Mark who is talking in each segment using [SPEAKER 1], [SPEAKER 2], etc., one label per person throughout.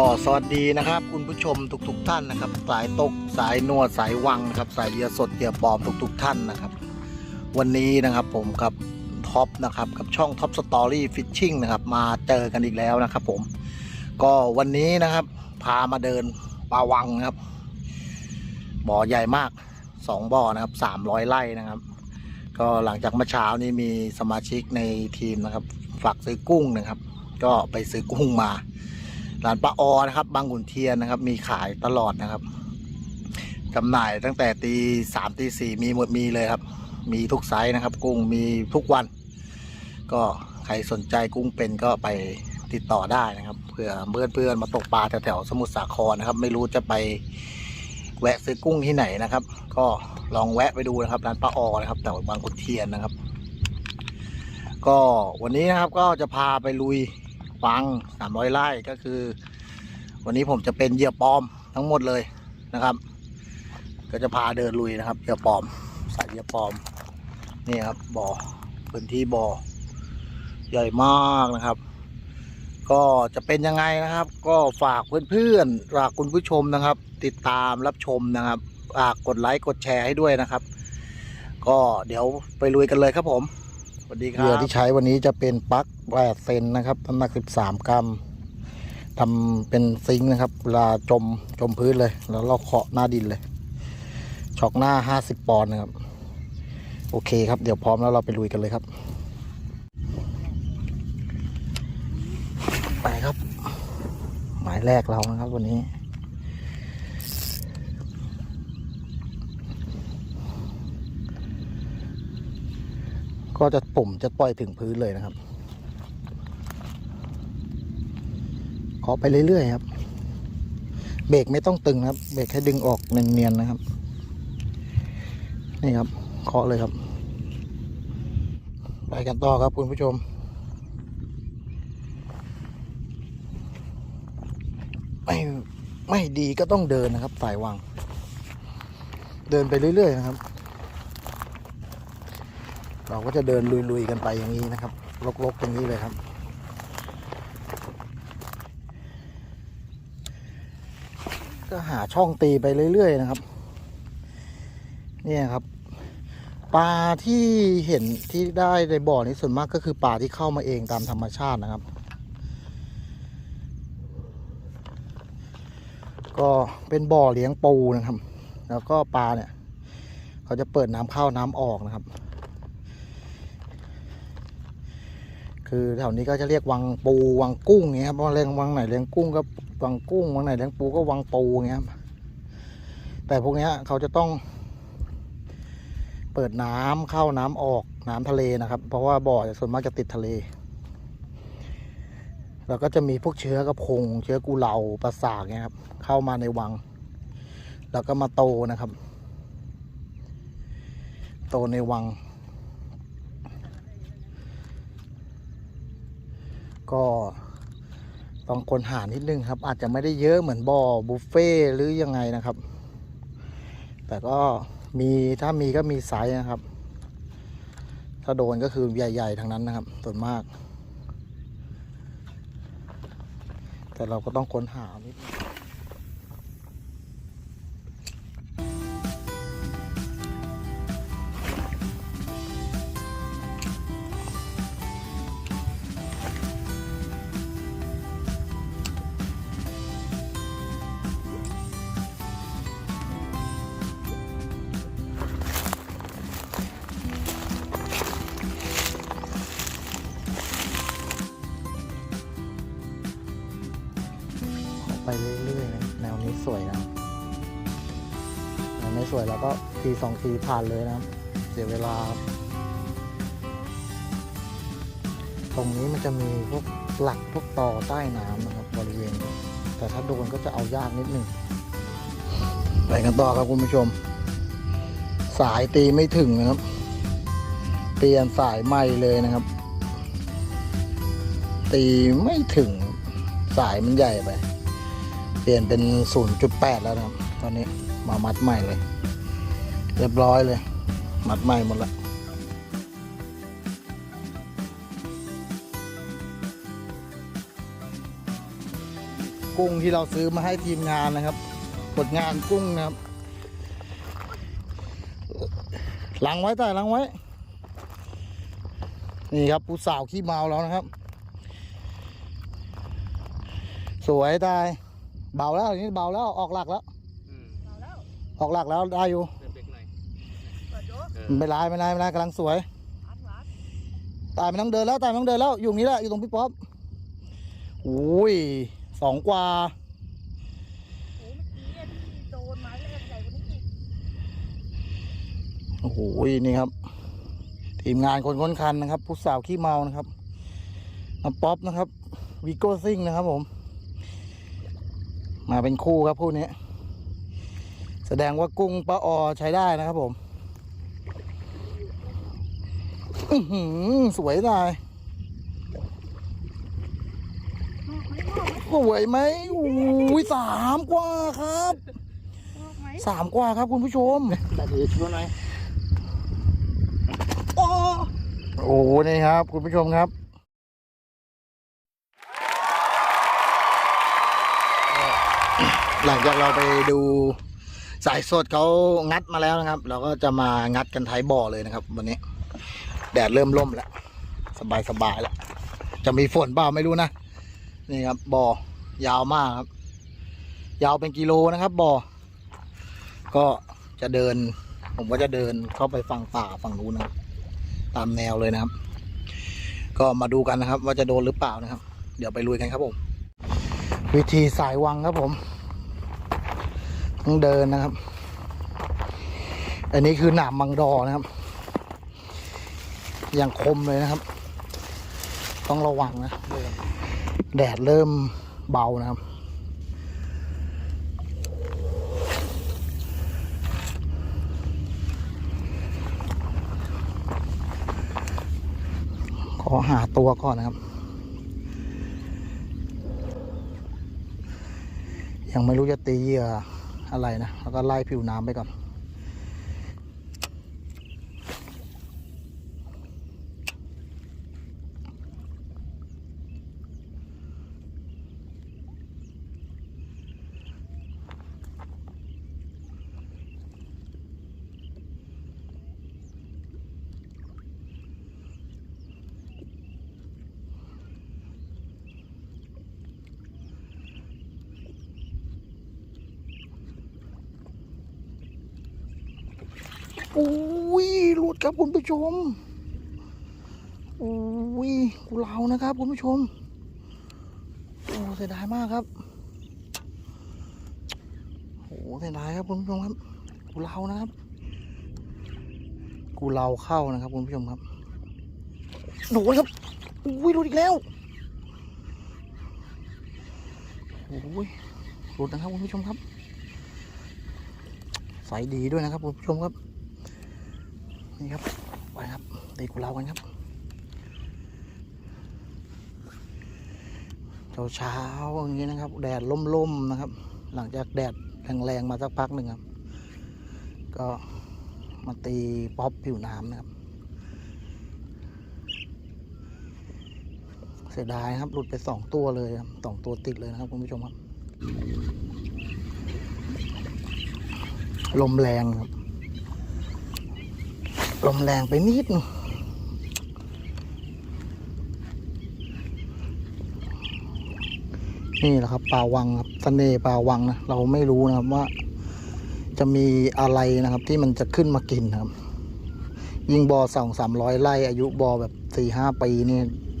[SPEAKER 1] ก็สวัสดีนะครับ คุณผู้ชมทุกๆทท่านนะครับ สายตกสายนวดสายวังนะครับ สายเหยื่อสดเหยื่อปลอมทุกๆทท่านนะครับ วันนี้นะครับผมกับท็อปนะครับกับช่องท็อปสตอรี่ฟิชชิ่งนะครับมาเจอกันอีกแล้วนะครับ ผม ก็วันนี้นะครับ พามาเดินปลาวังนะครับ บ่อใหญ่มากสองบ่อนะครับสามร้อยไร่นะครับ ก็หลังจากเมื่อเช้านี้มีสมาชิกในทีมนะครับ ฝากซื้อกุ้งนะครับ ก็ไปซื้อกุ้งมา ร้านป้าออนะครับบางขุนเทียนนะครับ มีขายตลอดนะครับจำหน่ายตั้งแต่ตีสามตีสี่มีหมดมีเลยครับ มีทุกไซส์นะครับ กุ้งมีทุกวัน ก็ใครสนใจกุ้งเป็นก็ไปติดต่อได้นะครับเผื่อเพื่อนเพื่อนมาตกปลาแถวๆสมุทรสาครนะครับ ไม่รู้จะไปแวะซื้อกุ้งที่ไหนนะครับ ก็ลองแวะไปดูนะครับร้านป้าออนะครับแต่บางขุนเทียนนะครับ ก็วันนี้นะครับก็จะพาไปลุย ฟังสามร้อยไร่ก็คือ วันนี้ผมจะเป็นเหยื่อปลอมทั้งหมดเลยนะครับ ก็จะพาเดินลุยนะครับเหยื่อปลอมสายเหยื่อปลอมนี่ครับบ่อพื้นที่บ่อใหญ่มากนะครับ ก็จะเป็นยังไงนะครับ ก็ฝากเพื่อนๆฝากคุณผู้ชมนะครับ ติดตามรับชมนะครับฝากกดไลค์กดแชร์ให้ด้วยนะครับ ก็เดี๋ยวไปลุยกันเลยครับผม สวัสดีครับเหยื่อที่ใช้วันนี้จะเป็นปลั๊กแปดเซนนะครับน้ำหนัก13กรัมทำเป็นซิงค์นะครับเวลาจมจมพื้นเลย แล้วเราเคาะหน้าดินเลย ช็อกหน้า50ปอนด์นะครับ โอเคครับ เดี๋ยวพร้อมแล้วเราไปลุยกันเลยครับ ไปครับ หมายแรกเรานะครับวันนี้ ก็จะปุ่มจะปล่อยถึงพื้นเลยนะครับเคาะไปเรื่อยๆครับ เบรกไม่ต้องตึงนะครับ เบรกให้ดึงออกเนียนๆนะครับ นี่ครับเคาะเลยครับ ไปกันต่อครับคุณผู้ชมไม่ไม่ดีก็ต้องเดินนะครับสายวางเดินไปเรื่อยๆนะครับ เราก็จะเดินลุยๆกันไปอย่างนี้นะครับลกๆอย่างนี้เลยครับ ก็หาช่องตีไปเรื่อยๆนะครับ เนี่ยครับปลาที่เห็นที่ได้ในบ่อนี้ส่วนมากก็คือปลาที่เข้ามาเองตามธรรมชาตินะครับ ก็เป็นบ่อเลี้ยงปูนะครับ แล้วก็ปลาเนี่ย เขาจะเปิดน้ำเข้าน้ำออกนะครับ คือแถวนี้ก็จะเรียกวังปูวังกุ้งเงี้ยครับว่าเลี้ยงวังไหนเลี้ยงกุ้งก็วังกุ้งวังไหนเลี้ยงปูก็วังปูเงี้ยครับแต่พวกเนี้ยเขาจะต้อง เปิดน้ำเข้าน้ำออกน้ำทะเลนะครับ เพราะว่าบ่อส่วนมากจะติดทะเลแล้วก็จะมีพวกเชื้อกระพง เชื้อกูเหลาปลาสากเนี่ยครับ เข้ามาในวัง แล้วก็มาโตนะครับ โตในวัง ก็ต้องค้นหานิดนึงครับ อาจจะไม่ได้เยอะเหมือนบ่อบุฟเฟ่หรือยังไงนะครับ แต่ก็มีถ้ามีก็มีไซส์นะครับ ถ้าโดนก็คือใหญ่ ๆทั้งนั้นนะครับส่วนมาก แต่เราก็ต้องค้นหานิดนึง สวยนะแนไม่สวยเราก็ทีสองทีผ่านเลยนะครับเสียเวลา ตรงนี้มันจะมีพวกหลักพวกต่อใต้น้ำนะครับบริเวณ แต่ถ้าโดนก็จะเอายากนิดหนึ่งไปกันต่อครับคุณผู้ชม สายตีไม่ถึงนะครับ เปลี่ยนสายใหม่เลยนะครับ ตีไม่ถึงสายมันใหญ่ไป ปลี่ยนเป็น 0.8 แล้วนะครับ ตอนนี้มามัดใหม่เลย เรียบร้อยเลย มัดใหม่หมดละกุ้งที่เราซื้อมาให้ทีมงานนะครับผลงานกุ้งนะครับล้างไว้แต่ล้างไว้ นี่ครับผู้สาวขี้เมาแล้วนะครับ สวยตาย เบาแล้วอันนี้เบาแล้วออกหลักแล้ว
[SPEAKER 2] อืม
[SPEAKER 1] ออกหลักแล้วได้อยู่
[SPEAKER 2] เติมเบรกหน่อยเออ
[SPEAKER 1] ไม่เป็นไรไม่เป็นไรไม่เป็นไรกำลังสวยตายไม่ต้องเดินแล้วตายไม่ต้องเดินแล้วอยู่ตรงนี้แหละอยู่ตรงพี่ป๊อปโอ้ยสองกว่าโอ้โหนี่ครับ ทีมงานคนค้นคันนะครับ ผู้สาวขี้เมานะครับน้ำป๊อปนะครับวิโก้ซิงนะครับผม มาเป็นคู่ครับคู่นี้ แสดงว่ากุ้งปลาออใช้ได้นะครับผมอื้อหือสวยตายสวยไหมอุ้ยสามกว่าครับสามกว่าครับคุณผู้ชม
[SPEAKER 2] แต่ถือช่วยหน่อย
[SPEAKER 1] โอ้โหนี่ครับ คุณผู้ชมครับ หลังจากเราไปดูสายสดเขางัดมาแล้วนะครับ เราก็จะมางัดกันท้ายบ่อเลยนะครับ วันนี้ แดดเริ่มร่มแล้ว สบายสบายแล้ว จะมีฝนเปล่าไม่รู้นะ นี่ครับบ่อยาวมากครับ ยาวเป็นกิโลนะครับบ่อ ก็จะเดิน ผมก็จะเดินเข้าไปฝั่งป่าฝั่งนู้นนะตามแนวเลยนะครับ ก็มาดูกันนะครับ ว่าจะโดนหรือเปล่านะครับ เดี๋ยวไปลุยกันครับผม วิธีสายวังครับผม ต้องเดินนะครับ อันนี้คือหนามมังดอนะครับ อย่างคมเลยนะครับ ต้องระวังนะ แดดเริ่มเบานะครับขอหาตัวก่อนนะครับ ยังไม่รู้จะตีเหยื่อ อะไรนะแล้วก็ไล่ผิวน้ำไปก่อน อุ้ยหลุดครับคุณผู้ชมอุ้ยกูเหลานะครับคุณผู้ชมโอ้เสียดายมากครับโอ้เสียดายครับคุณผู้ชมครับกูเหลานะครับกูเหลาเข้านะครับคุณผู้ชมครับโดนครับอุ้ยหลุดอีกแล้วโอ้ยหลุดนะครับคุณผู้ชมครับใสดีด้วยนะครับคุณผู้ชมครับ นี่ครับไปครับตีกุเรากันครับเช้าเช้าๆอย่างนี้นะครับ แดดล่มๆนะครับ หลังจากแดดแรงๆมาสักพักหนึ่งครับ ก็มาตีป๊อปผิวน้ำนะครับ เสียดายครับหลุดไปสองตัวเลยสองตัวติดเลยนะครับคุณผู้ชมครับ ลมแรงครับ ลมแรงไปนิดนึงนี่แหละครับป่าวังครับเสน่ห์ป่าวังนะเราไม่รู้นะครับว่า จะมีอะไรนะครับที่มันจะขึ้นมากินนะครับ ยิงบอสองสามร้อยไร่อายุบอแบบสี่ห้าปีนี่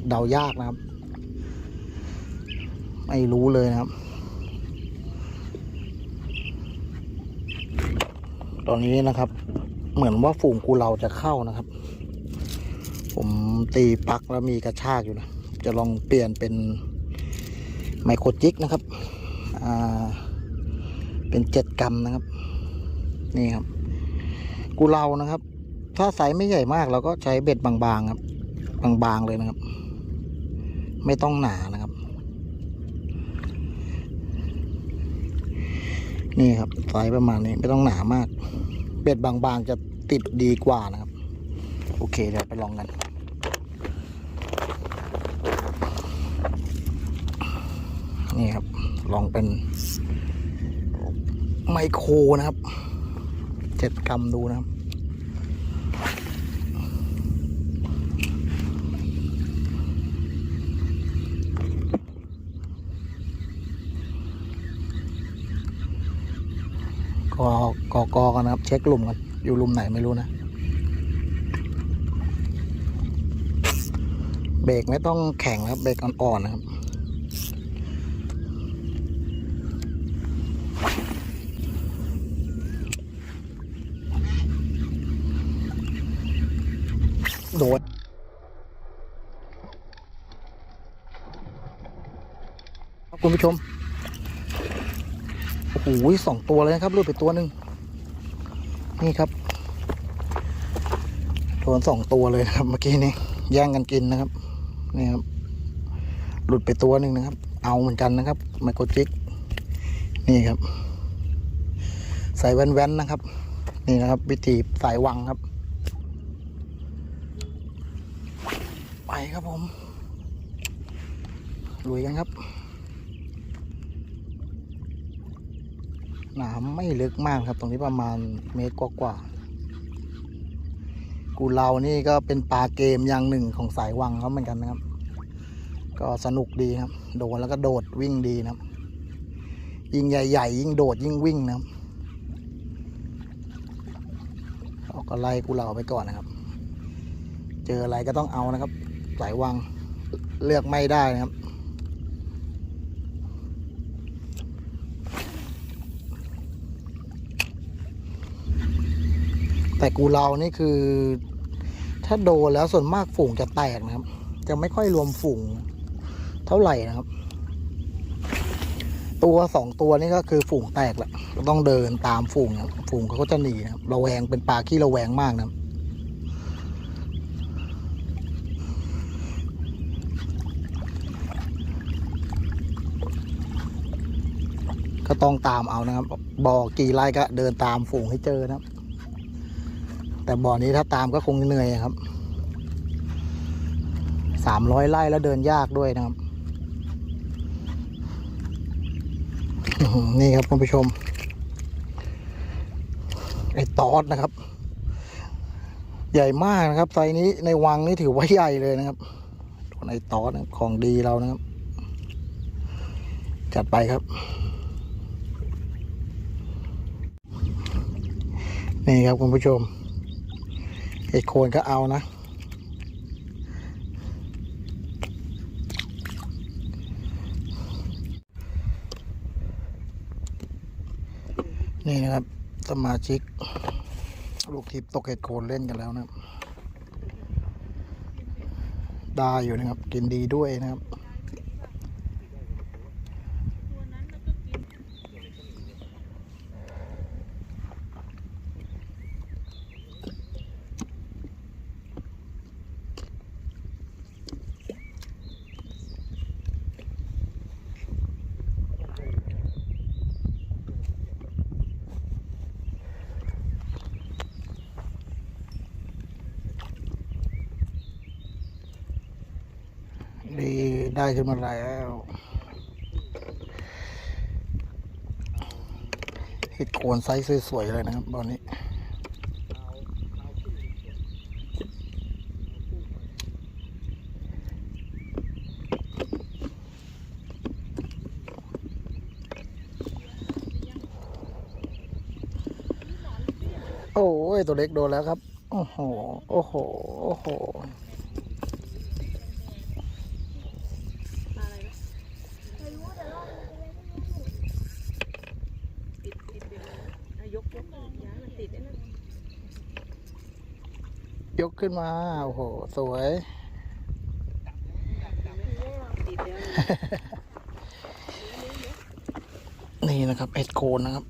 [SPEAKER 1] เดายากนะครับ ไม่รู้เลยนะครับ ตอนนี้นะครับ เหมือนว่าฝูงกูเราจะเข้านะครับ ผมตีปักแล้วมีกระชากอยู่นะ จะลองเปลี่ยนเป็นไมโครจิกนะครับ อ่า เป็นเจ็ดกรัมนะครับ นี่ครับ กูเรานะครับ ถ้าไซส์ไม่ใหญ่มากเราก็ใช้เบ็ดบางๆครับ บางๆเลยนะครับ ไม่ต้องหนานะครับ นี่ครับไซส์ประมาณนี้ไม่ต้องหนามาก เบ็ดบางๆจะติดดีกว่านะครับ โอเคเดี๋ยวไปลองกันนี่ครับ ลองเป็นไมโครนะครับเจ็ดกรัมดูนะครับ กอ กอกอนนะครับ เช็คหลุมกันอยู่หลุมไหนไม่รู้นะ เบรกไม่ต้องแข็งนะครับ เบรกอ่อนๆนะครับโดดครับคุณผู้ชม โอ้โหสองตัวเลยนะครับรูดไปตัวหนึ่ง นี่ครับโดนสองตัวเลยนะครับเมื่อกี้นี้แย่งกันกินนะครับนี่ครับ หลุดไปตัวหนึ่งนะครับ เอาเหมือนกันนะครับไมโครจิกนี่ครับ ใส่แว่นๆนะครับ นี่นะครับ วิธีสายวังครับ ไปครับผมลุยกันครับ น้ำไม่ลึกมากครับ ตรงนี้ประมาณเมตรกว่าๆกูเรานี่ก็เป็นปลาเกมอย่างหนึ่งของสายวังเขาเหมือนกันนะครับ ก็สนุกดีครับ โดดแล้วก็โดดวิ่งดีนะครับ ยิ่งใหญ่ๆยิ่งโดดยิ่งวิ่งนะครับเราก็ไล่กูเราไปก่อนนะครับ เจออะไรก็ต้องเอานะครับ สายวังเลือกไม่ได้นะครับ แต่กูเรานี่คือ ถ้าโดนแล้วส่วนมากฝูงจะแตกนะครับ จะไม่ค่อยรวมฝูงเท่าไหร่นะครับ ตัวสองตัวนี่ก็คือฝูงแตกแหละต้องเดินตามฝูงนะฝูงเขาก็จะหนีนะครับระแวงเป็นปลาขี้ระแวงมากนะครับก็ต้องตามเอานะครับ บอกี่ไร่ก็เดินตามฝูงให้เจอนะครับ แต่บ่อนี้ถ้าตามก็คงเหนื่อยครับสามร้อยไร่แล้วเดินยากด้วยนะครับ นี่ครับคุณผู้ชม ไอ้ตอดนะครับ ใหญ่มากนะครับไซนี้ในวังนี่ถือว่าใหญ่เลยนะครับไอ้ตอดของดีเรานะครับ จัดไปครับนี่ครับคุณผู้ชม เห็ดโคนก็เอานะ นี่นะครับ สมาชิก ลูกทิพตกเห็ดโคนเล่นกันแล้วนะครับได้อยู่นะครับ กินดีด้วยนะครับ ดี ได้ขึ้นมาแล้ว เห็ดโคนไซส์สวยๆเลยนะครับตอนนี้โอ้ยตัวเล็กโดนแล้วครับ โอ้โห โอ้โห โอ้โห
[SPEAKER 3] ติดติดเดี๋ยวนะ ยกยกย้ายมันติดไอ้นั่น
[SPEAKER 1] ยกขึ้นมา โอ้โห สวย
[SPEAKER 3] ติดแล้ว
[SPEAKER 1] นี่นะครับเห็ดโคนนะครับ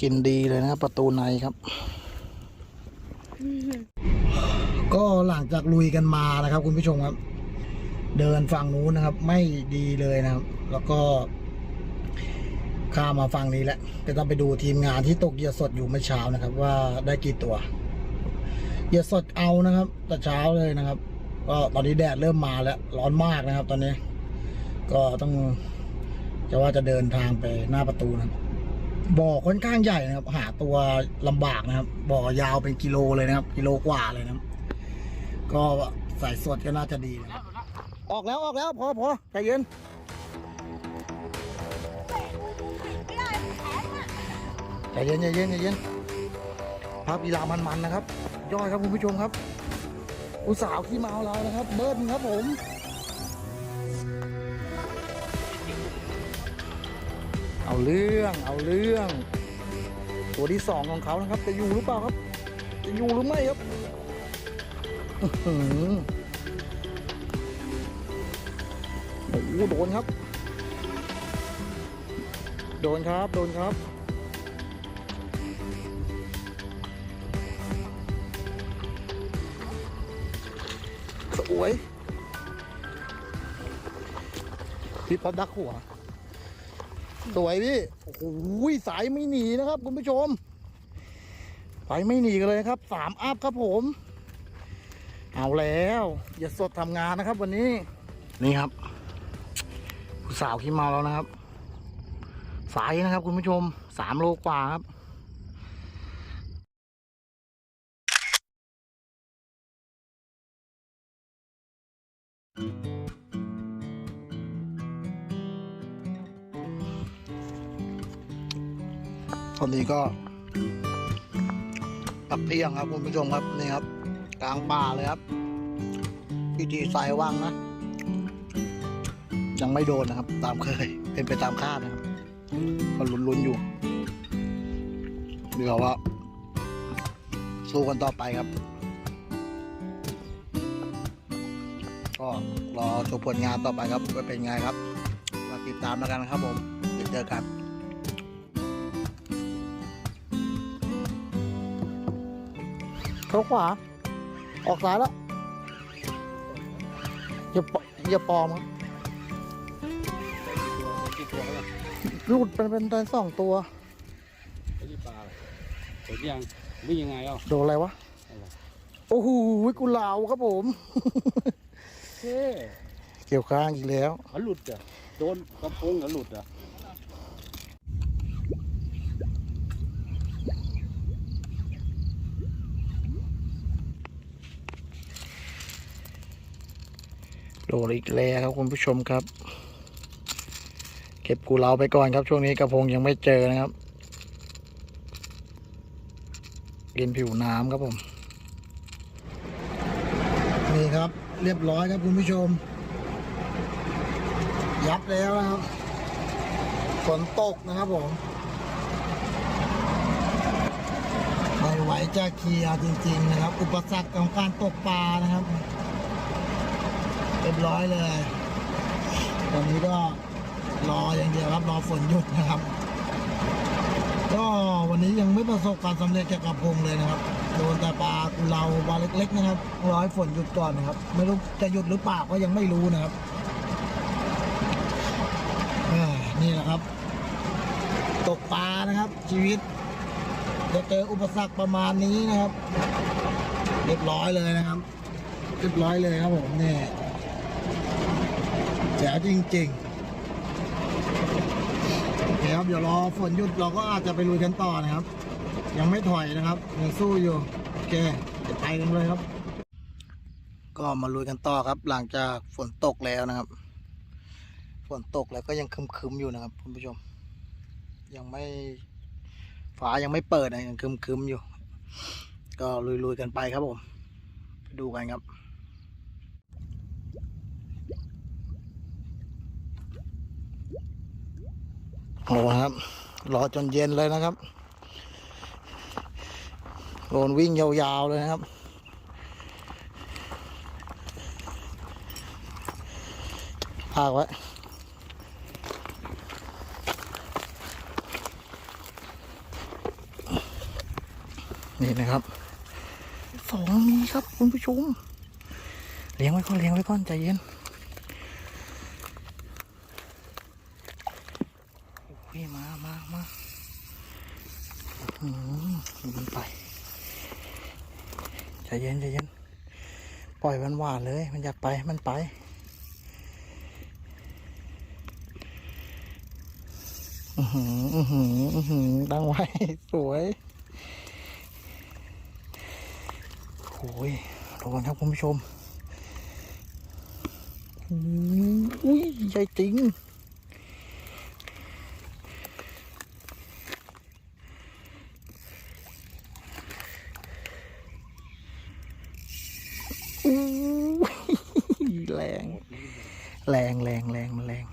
[SPEAKER 1] กินดีเลยนะครับประตูในครับ ก็หลังจากลุยกันมานะครับ คุณผู้ชมครับ เดินฝั่งนู้นนะครับ ไม่ดีเลยนะครับ แล้วก็ ข้ามาฝั่งนี้แหละจะต้องไปดูทีมงานที่ตกเหยื่อสดอยู่เมื่อเช้านะครับ ว่าได้กี่ตัวเหยื่อสดเอานะครับแต่เช้าเลยนะครับ ก็ตอนนี้แดดเริ่มมาแล้ว ร้อนมากนะครับ ตอนนี้ ก็ต้องจะว่าจะเดินทางไปหน้าประตูนะบ่อค่อนข้างใหญ่นะครับ หาตัวลำบากนะครับ บ่อยาวเป็นกิโลเลยนะครับ กิโลกว่าเลยนะครับ ก็ใส่สดก็น่าจะดีนะครับออกแล้วออกแล้วพอพอใจเย็น ใจเย็นใจเย็นใจเย็นภาพกีฬามัน ๆ นะครับย่อยครับคุณผู้ชมครับ อุตสาวขี้เมาเรานะครับ เบิ้ลครับผมเอาเรื่อง เอาเรื่อง ตัวที่สองของเขานะครับ จะอยู่หรือเปล่าครับ จะอยู่หรือไม่ครับโอ้โหโดนครับ โดนครับ โดนครับ สวยพี่ป๊อดักหัว สวยพี่โอ้โหสายไม่หนีนะครับ คุณผู้ชมไปไม่หนีกันเลยครับสามอัพครับผม เอาแล้ว อย่าสดทำงานนะครับ วันนี้ นี่ครับผู้สาวขี้เมาแล้วนะครับ สายนะครับ คุณผู้ชมสามโลกว่าครับ ตอนนี้ก็ปักเที่ยงครับคุณผู้ชมครับนี่ครับ กลางป่าเลยครับพิธีสายว่างนะ ยังไม่โดนนะครับ ตามเคย เป็นไปตามคาดนะครับก็ลุ้นๆอยู่เดี๋ยวว่า สู้กันต่อไปครับ ก็รอชมผลงานต่อไปครับว่าเป็นไงครับมาติดตามแล้วกันครับผมเดี๋ยวเจอกัน เข้าขวา ออกซ้ายแล้วอย่าปอย่าปลอมครับ
[SPEAKER 2] ได้กี่ตัวได้กี่ตัวแล้ว
[SPEAKER 1] รูดเป็นเป็นได้สองตัว
[SPEAKER 2] ได้กี่ปลาเลยเห็นยังวิ่งยังไงอะ
[SPEAKER 1] โดนอะไรวะ
[SPEAKER 2] อะไร
[SPEAKER 1] โอ้โหกุหลาบครับผม
[SPEAKER 2] เท่
[SPEAKER 1] เกี่ยวข้างอีกแล้ว
[SPEAKER 2] เขาหลุดอะโดนกระโปรงเขาหลุดอะ
[SPEAKER 1] โดอีกแล้วครับคุณผู้ชมครับ เก็บกูเราไปก่อนครับ ช่วงนี้กระพงยังไม่เจอนะครับกินผิวน้ำครับผม นี่ครับ เรียบร้อยครับคุณผู้ชม ยับแล้วนะครับฝนตกนะครับผมไม่ไหวจะเคลียร์จริง ๆ นะครับ อุปสรรคของการตกปลานะครับ รียบร้อยเลย ตอนนี้ก็รออย่างเดียวครับ รอฝนหยุดนะครับ ก็วันนี้ยังไม่ประสบความสำเร็จเกี่ยวกับพงเลยนะครับ โดนแต่ปลากุเราปลาเล็ก ๆ นะครับรอให้ฝนหยุดก่อนนะครับ ไม่รู้จะหยุดหรือเปล่าก็ยังไม่รู้นะครับนี่แหละครับ ตกปลานะครับ ชีวิตจะเจออุปสรรคประมาณนี้นะครับ เรียบร้อยเลยนะครับ เรียบร้อยเลยครับผมเนี่ย แจ๋วจริงๆโอเคครับเดี๋ยวรอฝนหยุดเราก็อาจจะไปลุยกันต่อนะครับ ยังไม่ถอยนะครับยังสู้อยู่โอเคจะไปกันเลยครับ ก็มาลุยกันต่อครับ หลังจากฝนตกแล้วนะครับ ฝนตกแล้วก็ยังคึมๆอยู่นะครับคุณผู้ชม ยังไม่ฟ้ายังไม่เปิดนะยังคึมๆอยู่ ก็ลุยๆกันไปครับผมไปดูกันครับ โอ้ครับ รอจนเย็นเลยนะครับโดนวิ่งยาวๆเลยนะครับ พากไว้นี่นะครับสองมีครับคุณผู้ชม เลี้ยงไว้ก่อนเลี้ยงไว้ก่อนใจเย็นโอ้ยมามามาอืมบินไปใจเย็นใจเย็นปล่ อยมันหวานเลย มันอยากไปมันไป อือหืออือหืออือหือตั้งไว้ สวยโอ้ยรอกันครับคุณผู้ชมอืมอุ้ยใหญ่จริง อู้ยแรง แรงแรงแรงมันแรง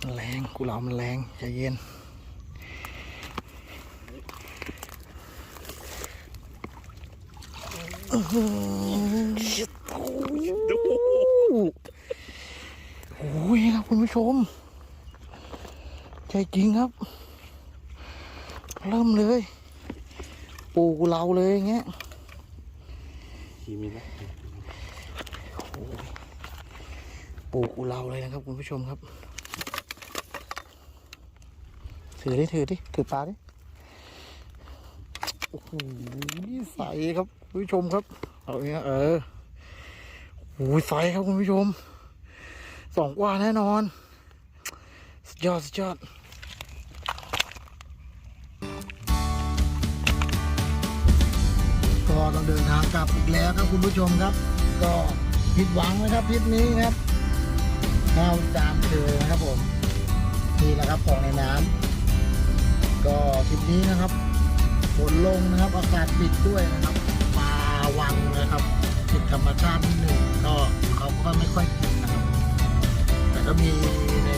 [SPEAKER 1] มันแรงกูเรามันแรง ใจเย็นอื้อหือดูโอ้ยครับคุณผู้ชม ใจจริงครับ เริ่มเลย ปูเราเลยอย่างเงี้ย
[SPEAKER 2] ขี่มีนะ
[SPEAKER 1] ปูกูเราเลยนะครับคุณผู้ชมครับ ถือดิถือดิถือปลาดิโอ้โหใสครับคุณผู้ชมครับเอาเนี้ยเออโอ้ยใสครับคุณผู้ชมสองกว่าแน่นอนสุดยอดสุดยอดก็ต้องเดินทางกลับอีกแล้วครับคุณผู้ชมครับ ก็ผิดหวังนะครับทริปนี้ครับแนวจามเจอนะครับผมนี่แหละครับของในน้ำ ก็ทริปนี้นะครับฝนลงนะครับ อากาศปิดด้วยนะครับปลาวังนะครับติดธรรมชาตินิดหนึ่งก็เขาก็ไม่ค่อยกินนะครับ แต่ก็มีใน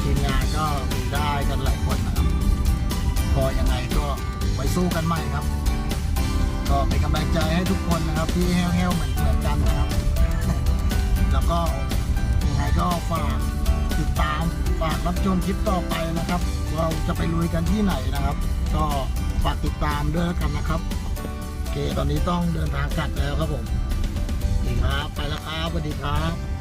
[SPEAKER 1] ทีมงานก็มีได้กันหลายคนนะครับก็ยังไงก็ไปสู้กันใหม่ครับ ก็เป็นกำลังใจให้ทุกคนนะครับ ที่แห้วๆเหมือนเหมือนกันนะครับ แล้วก็ยังไงก็ฝากติดตามฝากรับชมคลิปต่อไปนะครับ เราจะไปลุยกันที่ไหนนะครับ ก็ฝากติดตามด้วยแล้วกันนะครับโอเคตอนนี้ต้องเดินทางกลับแล้วครับผมดีครับไปแล้วครับสวัสดีครับ